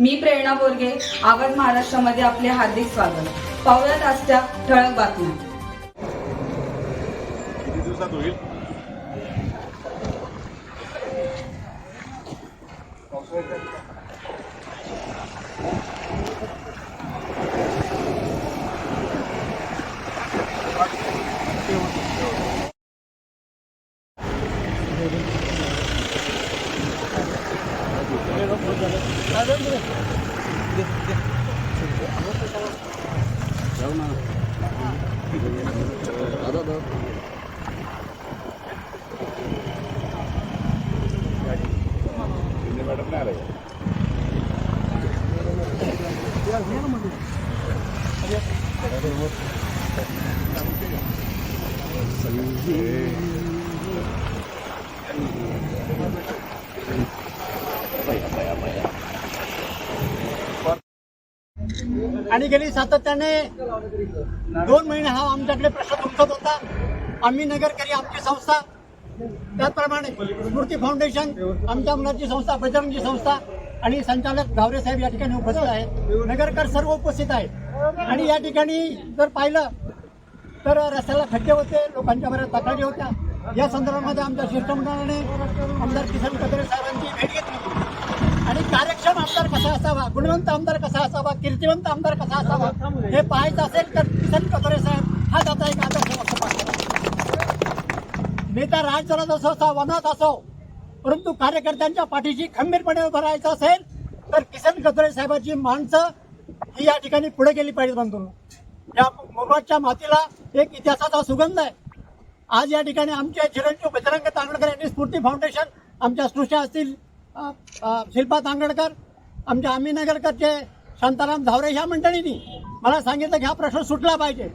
मी प्रेरणा बोरगे आवाज महाराष्ट्रामध्ये आपले हार्दिक स्वागत. पाहुयात आजच्या ठळक बातम्या. आणि गेली सातत्याने दोन महिने हा आमच्याकडे प्रश्न उठत होता. आम्ही नगरकरी आमची संस्था. त्याचप्रमाणे स्मृती फाउंडेशन आमच्या मुलाची संस्था बजरंगची संस्था आणि संचालक गावरे साहेब या ठिकाणी उपस्थित आहेत. नगरकर सर्व उपस्थित आहेत. आणि या ठिकाणी जर पाहिलं तर रस्त्याला खड्डे होते लोकांच्या बऱ्याच तक्रारी होत्या. या संदर्भामध्ये आमच्या शिष्टमंडळाने आमदार किसन कदरे साहेबांची भेट घेतली. आणि कार्यक्षम आमदार कसा असावा? गुणवंत आमदार कसा असावा? कीर्तिवंत आमदार कसा असावा? हे पाहायचं असेल तर किसन कदरे साहेब हा त्याचा एक आदर्श नेता राज चालत असो असा वनात असो परंतु कार्यकर्त्यांच्या पाठीशी खंबीरपणे उभं राहायचं असेल तर किसन कदरे साहेबांची माणसं ही या ठिकाणी पुढे गेली पाहिजेत म्हणतो या मुरबाडच्या मातीला एक इतिहासाचा सुगंध आहे. आज या ठिकाणी आमचे चिरंजीव बजरंग तांगडकर यांनी स्फूर्ती फाउंडेशन आमच्या स्पृशा असतील. शिल्पा तांगडकर आमच्या आम्हीनगरकरचे शांताराम धावरे ह्या मंडळींनी मला सांगितलं की हा प्रश्न सुटला पाहिजे.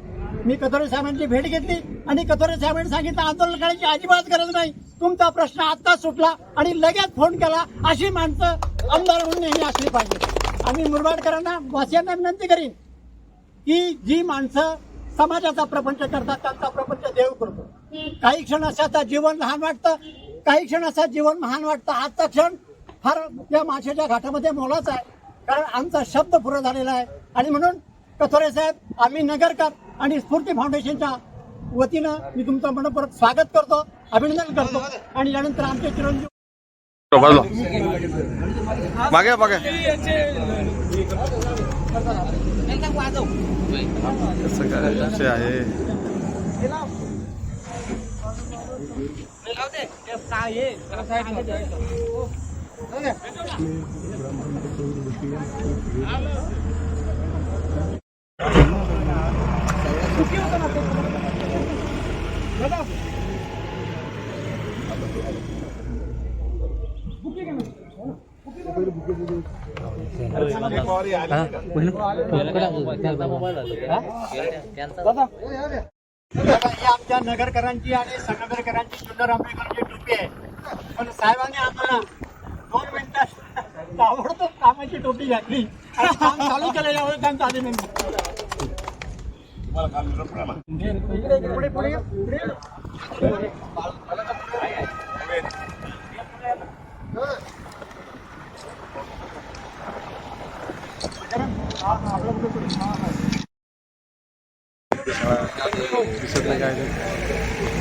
मी कथोरे साहेबांची भेट घेतली आणि कथोरे साहेबांनी सांगितलं आंदोलन करायची अजिबात गरज नाही. तुमचा प्रश्न आत्ताच सुटला आणि लगेच फोन केला अशी माणसं आमदार म्हणून नेहमी असली पाहिजे. आम्ही मुरबाडकरांना वासियांना विनंती करीन की जी माणसं समाजाचा प्रपंच करतात त्यांचा प्रपंच देव करतो. काही क्षण असाचा जीवन लहान वाटतं काही क्षण असा जीवन महान वाटतं. आजचा क्षण फार या माशाच्या घाटामध्ये मोलाचा आहे कारण आमचा शब्द पुरा झालेला आहे आणि म्हणून कथोरे साहेब आम्ही नगरकर आणि स्फूर्ती फाउंडेशनच्या वतीनं मी तुमचं मनपूर्वक स्वागत करतो अभिनंदन करतो आणि यानंतर आमचे चिरंजीव मागे मागे कसं काय आहे ही आमच्या नगरकरांची आणि संगमेरकरांची सुंदर आंबेकरांची टोपी आहे पण साहेबांनी आम्हाला दोन मिनिटात ताबडतोब कामाची टोपी घातली आणि काम चालू केलं यावेळी त्यांचं अभिनंदन तुम्हाला काल निरोप मिळाला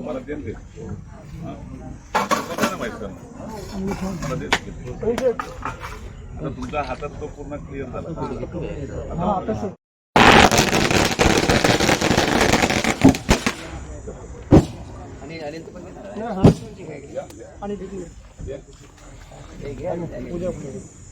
मला देन ते. हा. मला नाही माहीत त्यांना. मला देन ते. आता तुमच्या हातात तो पूर्ण क्लिअर झाला आणि किती?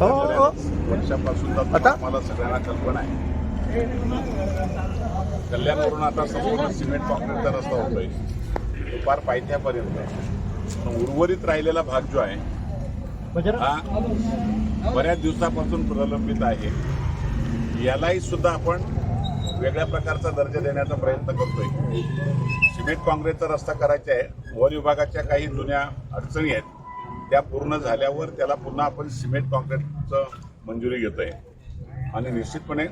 हो, गेल्या हो. वर्षापासून तर आता? मला सगळ्यांना कल्पना आहे कल्याणवरून आता संपूर्ण सिमेंट कॉन्क्रीटचा रस्ता होतोय तो पार पायथ्यापर्यंत उर्वरित राहिलेला भाग जो आहे हा. बऱ्याच दिवसापासून प्रलंबित आहे. यालाही सुद्धा आपण वेगळ्या प्रकारचा दर्जा देण्याचा प्रयत्न करतोय. सिमेंट काँक्रीटचा रस्ता करायचा आहे. वन विभागाच्या काही जुन्या अडचणी आहेत त्या पूर्ण झाल्यावर त्याला पुन्हा आपण सिमेंट काँक्रीटचं मंजुरी घेतोय. आणि निश्चितपणे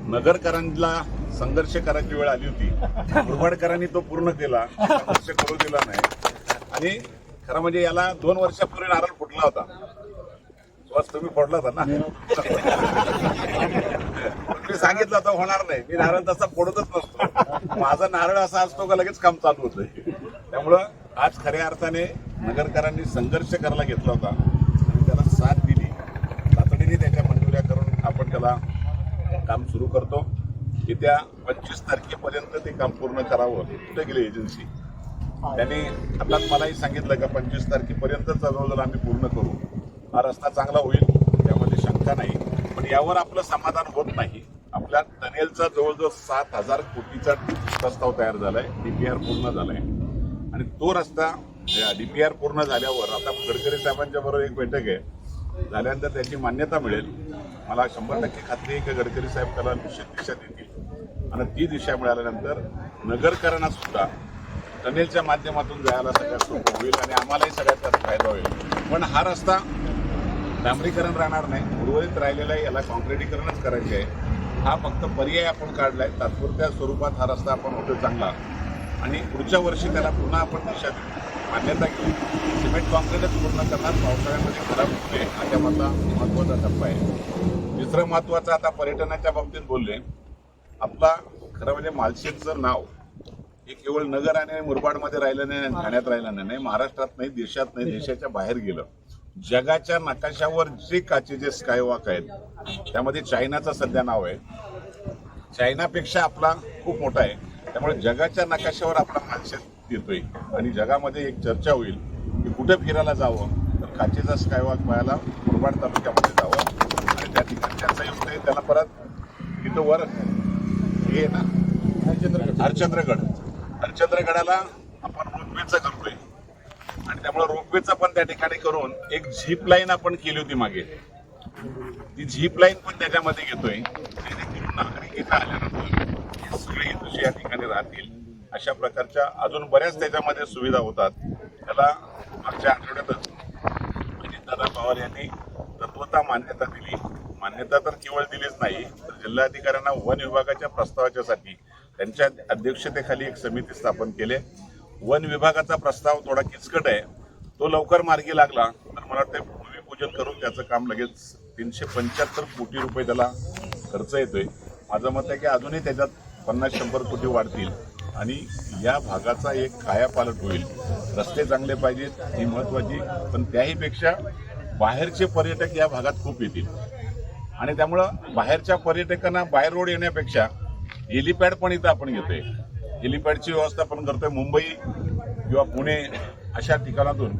नगरकरांना संघर्ष करायची वेळ आली होती. मुरबाडकरांनी तो पूर्ण केला. संघर्ष करू दिला नाही. आणि खरं म्हणजे याला दोन वर्षापूर्वी नारळ फुटला होता. बस तुम्ही फोडला होता ना? मी सांगितलं होतं होणार नाही. मी नारळ तसा फोडतच नसतो. माझा नारळ असा असतो का लगेच काम चालू होतं. त्यामुळं आज खऱ्या अर्थाने नगरकरांनी संघर्ष करायला घेतला होता. आणि त्याला साथ दिली. तातडीने त्याच्या मंजुऱ्या करून आपण त्याला काम सुरू करतो. येत्या पंचवीस तारखेपर्यंत ते काम पूर्ण करावं. कुठे गेली एजन्सी त्यांनी आता मलाही सांगितलं का पंचवीस तारखेपर्यंतचा जर आम्ही पूर्ण करू हा रस्ता चांगला होईल त्यामध्ये शंका नाही. पण यावर आपलं समाधान होत नाही. आपल्या टनेलचा जवळजवळ सात हजार कोटीचा प्रस्ताव तयार झालाय डीपीआर पूर्ण झालाय. आणि तो रस्ता डीपीआर पूर्ण झाल्यावर आता गडकरी साहेबांच्या बरोबर एक बैठक आहे. झाल्यानंतर त्याची मान्यता मिळेल. मला शंभर टक्के खात्री आहे की गडकरी साहेब त्याला निश्चित दिशा देतील. आणि ती दिशा मिळाल्यानंतर नगरकरांना सुद्धा टनेलच्या माध्यमातून जायला सगळ्यात सोपं होईल आणि आम्हालाही सगळ्यात त्याचा फायदा होईल. पण हा रस्ता डांबरीकरण राहणार नाही. उर्वरित राहिलेला आहे याला कॉन्क्रिटीकरणच करायचे आहे. हा फक्त पर्याय आपण काढलाय. तात्पुरत्या स्वरूपात हा रस्ता आपण होतो चांगला आणि पुढच्या वर्षी त्याला पुन्हा आपण दिशा मान्यता घेऊ सिमेंट कॉन्क्रीटच पूर्ण करणार. पावसाळ्यामध्ये खराब होते हा त्यामधला महत्त्वाचा टप्पा आहे. दुसरं महत्वाचं आता पर्यटनाच्या बाबतीत बोलले. आपला खरं म्हणजे मालशेजचं नाव हे केवळ नगर आणि मुरबाडमध्ये राहिलं नाही आणि ठाण्यात राहिलं नाही नाही महाराष्ट्रात नाही देशात नाही देशाच्या बाहेर गेलं. जगाच्या नकाशावर जे काचेचे स्कायवॉक आहेत त्यामध्ये चायनाचं सध्या नाव आहे. चायनापेक्षा आपला खूप मोठा आहे. त्यामुळे जगाच्या नकाशावर आपला मालशेत येतोय आणि जगामध्ये एक चर्चा होईल की कुठे फिरायला जावं तर काचेचा स्कायवॉक पाहायला मुरबाड तालुक्यामध्ये जावं. आणि त्या ठिकाणी त्याचा युक्त आहे त्याला परत तिथं वर हे आहे ना हरचंद्रगड. चंद्रगडाला आपण रोपवेचं करतोय. आणि त्यामुळे रोपवेचं पण त्या ठिकाणी करून एक झीप लाईन आपण केली होती मागे. ती झीप लाईन पण त्याच्यामध्ये घेतोय. जेणेकरून नागरिक इथं आल्यानंतर सगळे तुझे या ठिकाणी राहतील. अशा प्रकारच्या अजून बऱ्याच त्याच्यामध्ये सुविधा होतात. त्याला मागच्या आठवड्यातच अजितदादा पवार यांनी तत्वता मान्यता दिली. मान्यता तर केवळ दिलीच नाही तर जिल्हाधिकाऱ्यांना वन विभागाच्या प्रस्तावाच्यासाठी त्यांच्या अध्यक्षतेखाली एक समिती स्थापन केली. वन विभागाचा प्रस्ताव थोडा किचकट आहे. तो लवकर मार्गी लागला तर मला वाटतं भूमिपूजन करून त्याचं काम लगेच तीनशे पंच्याहत्तर कोटी रुपये त्याला खर्च येतोय. माझं मत आहे की अजूनही त्याच्यात पन्नास शंभर कोटी वाढतील आणि या भागाचा एक कायापालट होईल. रस्ते चांगले पाहिजेत ही महत्वाची पण त्याहीपेक्षा बाहेरचे पर्यटक या भागात खूप येतील. आणि त्यामुळं बाहेरच्या पर्यटकांना बाहेर रोड येण्यापेक्षा हेलिपॅड पण इथं आपण घेतोय. हेलिपॅडची व्यवस्था पण करतोय मुंबई किंवा पुणे अशा ठिकाणातून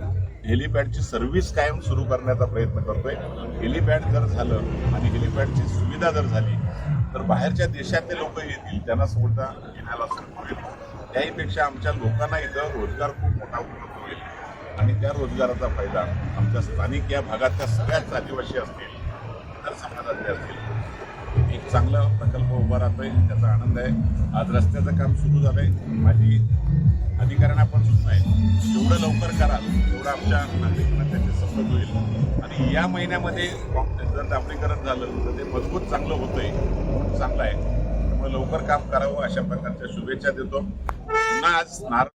हेलिपॅडची सर्व्हिस कायम सुरू करण्याचा प्रयत्न करतोय. हेलिपॅड जर झालं आणि हेलिपॅडची सुविधा जर झाली तर बाहेरच्या देशातले लोक येतील त्यांना सुविधा येण्याला सुरू होईल. त्याहीपेक्षा आमच्या लोकांना इथं रोजगार खूप मोठा उपलब्ध होईल. आणि त्या रोजगाराचा फायदा आमच्या स्थानिक या भागातल्या सगळ्याच आदिवासी असतील इतर समाजातले असतील चांगला प्रकल्प उभा राहतोय त्याचा आनंद आहे. आज रस्त्याचं काम सुरू झालं आहे माझी अधिकाऱ्यांना पण सूचना आहे. जेवढं लवकर कराल तेवढं आमच्या नागरिकांना त्याची सवलत होईल. आणि या महिन्यामध्ये जर डांबरीकरण झालं तर ते मजबूत चांगलं होतंय. खूप चांगलं आहे. त्यामुळे लवकर काम करावं अशा प्रकारच्या शुभेच्छा देतो. पुन्हा आज नार